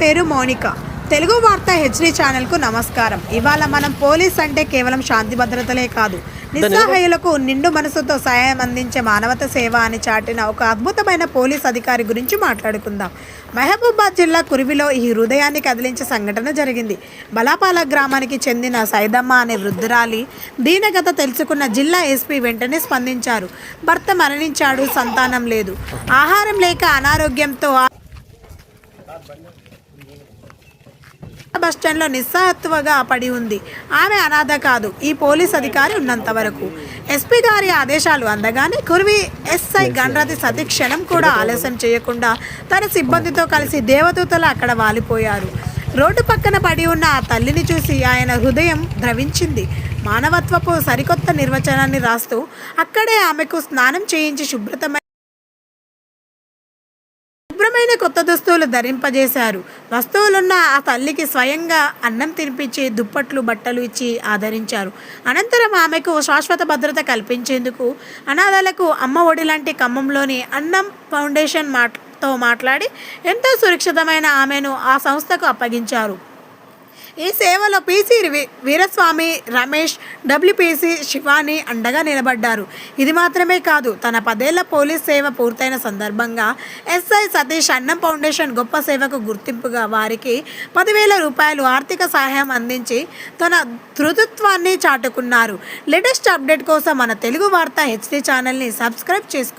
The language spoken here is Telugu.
పేరు మౌనిక. తెలుగు వార్త హెచ్డి ఛానల్కు నమస్కారం. ఇవాళ మనం పోలీస్ అంటే కేవలం శాంతి భద్రతలే కాదు. నిస్సహాయులకు నిండు మనసుతో సహాయం అందించే మానవత సేవ అని చాటిన ఒక అద్భుతమైన పోలీస్ అధికారి గురించి మాట్లాడుకుందాం. మహబూబాద్ జిల్లా కురివిలో ఈ హృదయాన్ని కదిలించే సంఘటన జరిగింది. బలాపాల గ్రామానికి చెందిన సైదమ్మ అనే వృద్ధురాలి దీనగత తెలుసుకున్న జిల్లా ఎస్పీ వెంటనే స్పందించారు. భర్త మరణించాడు సంతానం లేదు. ఆహారం లేక అనారోగ్యంతో బస్టాండ్లో నిస్సహత్వగా పడి ఉంది. ఆమె అనాథ కాదు. ఈ పోలీస్ అధికారి ఉన్నంత వరకు. ఎస్పీ గారి ఆదేశాలు అందగానే కురివి ఎస్ఐ గణరతి సతీ క్షణం కూడా ఆలస్యం చేయకుండా తన సిబ్బందితో కలిసి దేవదూతలు అక్కడ వాలిపోయారు. రోడ్డు పక్కన పడి ఉన్న ఆ తల్లిని చూసి ఆయన హృదయం ద్రవించింది. మానవత్వపు సరికొత్త నిర్వచనాన్ని రాస్తూ అక్కడే ఆమెకు స్నానం చేయించి శుభ్రతమైన శుభ్రమైన కొత్త దుస్తువులు ధరింపజేశారు. వస్తువులున్న ఆ తల్లికి స్వయంగా అన్నం తినిపించి దుప్పట్లు బట్టలు ఇచ్చి ఆదరించారు. అనంతరం ఆమెకు శాశ్వత భద్రత కల్పించేందుకు అనాథలకు అమ్మ ఒడి లాంటి ఖమ్మంలోని అన్నం ఫౌండేషన్ మాటతో మాట్లాడి ఎంతో సురక్షితమైన ఆమెను ఆ సంస్థకు అప్పగించారు. ఈ సేవలో పీసీ వీరస్వామి రమేష్ డబ్ల్యూపీసీ శివాని అండగా నిలబడ్డారు. ఇది మాత్రమే కాదు తన పదేళ్ళ పోలీస్ సేవ పూర్తయిన సందర్భంగా ఎస్ఐ సతీష్ అన్నం ఫౌండేషన్ గొప్ప సేవకు గుర్తింపుగా వారికి పదివేల రూపాయలు ఆర్థిక సహాయం అందించి తన ధృతత్వాన్ని చాటుకున్నారు. లేటెస్ట్ అప్డేట్ కోసం మన తెలుగు వార్త హెచ్డి ఛానల్ని సబ్స్క్రైబ్ చేసుకో